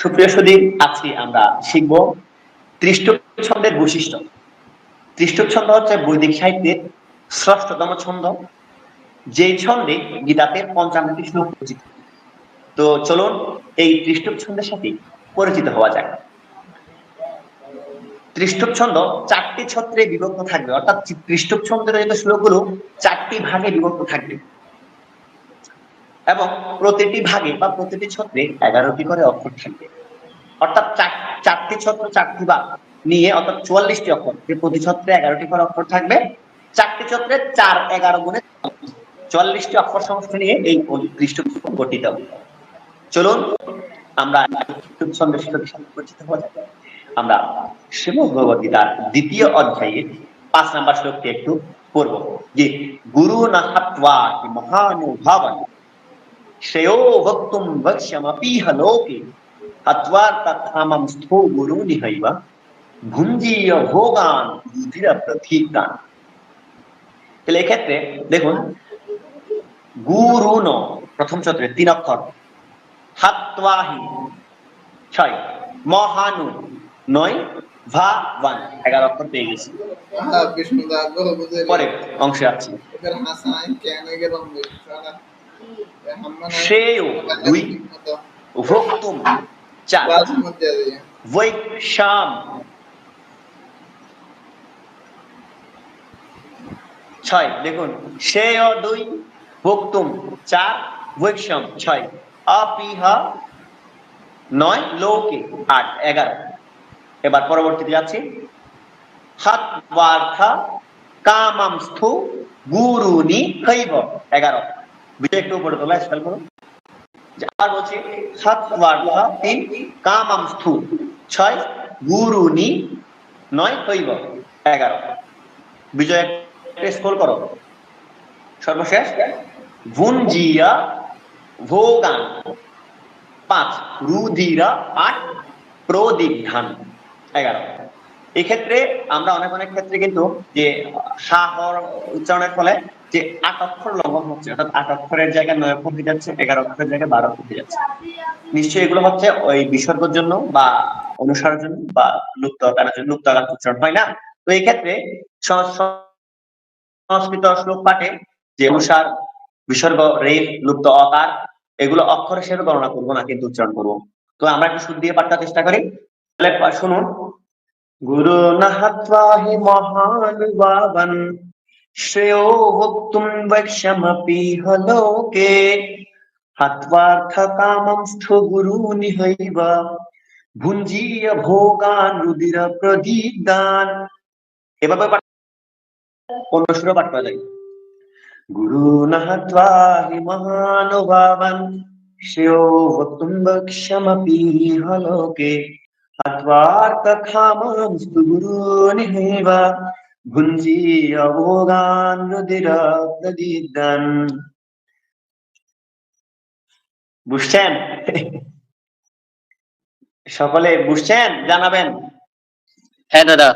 সুপ্রিয় সুদীপ আজকে আমরা শিখব ছন্দের বৈশিষ্ট্য। ত্রিষ্টক ছন্দ হচ্ছে বৈদিক সাহিত্যের ছন্দ। যেই ছন্দে গীতাতে শ্লোক রচিত। তো চলুন এই ত্রিষ্টক ছন্দের সাথে পরিচিত হওয়া যাক। ত্রিষ্টক ছন্দ চারটি ছত্রে বিভক্ত থাকবে। অর্থাৎ ত্রিষ্টক ছন্দের শ্লোকগুলো, চারটি ভাগে বিভক্ত থাকবে। এবং প্রতিটি ভাগে বা প্রতিটি ছত্রে এগারোটি করে অক্ষর থাকবে। অর্থাৎ চার- চারটি ছত্র, চারটি ভাগ নিয়ে অর্থাৎ চুয়াল্লিশটি অক্ষর। যে প্রতি ছত্রে এগারোটি করে অক্ষর থাকবে, চারটি ছত্রে চার এগারো গুণে চুয়াল্লিশটি অক্ষর সমষ্টি নিয়ে এই পৃষ্ঠ গঠিত। চলুন, আমরা পরিচিত হওয়া যাক। আমরা শ্রীমদ ভগবত দ্বিতীয় অধ্যায়ে পাঁচ নাম্বার শ্লোকটি একটু পড়ব। যে, গুরু নাহাত্বা মহানুভাবন। ভক্ষ্যমপিহ লোকে হত্বা তথামম স্থো ভুঞ্জীয় ভোগান তাহলে এক্ষেত্রে দেখুন গুরুন প্রথম সূত্রে তিন অক্ষর। হাতি ছয়। মহানু নয়। ভা ওয়ান। এগারো অক্ষর পেয়ে গেছি। পরে অংশে আছে। শ্রেয় দুই, ভক্তুম চার দিয়ে বৈশাম ছয়, দেখুন, শ্রেয় দুই, ভক্তুম চার বৈষম ছয় অপিহা নয়, লোকে আট, এগারো। এবার পরবর্তীতে যাচ্ছি। হাত বার্থা কামাম স্থু গুরুনি হৈব এগারো। উপরে তোলা আর বলছি, সাত তিন স্থু ছয় নয় হৈব এগারো। বিজয় করো। সর্বশেষ ভুঞ্জিয়া ভোগান, পাঁচ, রুধিরা আট প্রদীঘান এগারো। এক্ষেত্রে আমরা অনেক অনেক ক্ষেত্রে কিন্তু যে সাহর উচ্চারণের ফলে যে আট অক্ষর লঙ্ঘন হচ্ছে, অর্থাৎ আট অক্ষরের জায়গায় নয় অক্ষর হয়ে যাচ্ছে এগারো অক্ষরের জায়গায় বারো অক্ষর হয়ে যাচ্ছে। নিশ্চয়ই এগুলো হচ্ছে ওই বিসর্গের জন্য বা অনুসারের জন্য বা লুপ্ত আকারের জন্য, লুপ্ত আকার উচ্চারণ, হয় না? তো এই ক্ষেত্রে সংস্কৃত শ্লোক পাঠে যে অনুসার, বিসর্গ রেফ লুপ্ত অকার এগুলো অক্ষর হিসেবে গণনা করব না, কিন্তু উচ্চারণ করব। তো আমরা একটু শুদ্ধ দিয়ে পাঠটা চেষ্টা করি। তাহলে শুনুন। গুরু নাহাত্বা হি মহানুভাবন হলোকে হত্বার্থ কামম স্থ গুরু নিহৈব ভুঞ্জীয় ভোগান রুদির প্রদীদান এভাবে পাঠ- অন্য সুরে পাঠ করা যায় গুরু নাহত্বা হি মহানুভাবন শ্রেয় ভক্তুম বৈক্ষমপি হলোকে স্থ গুরু নিহৈব ভুঞ্জীয় অবগান রুদিরদিদান বুঝছেন সকলে বুঝছেন জানাবেন। হ্যাঁ দাদা।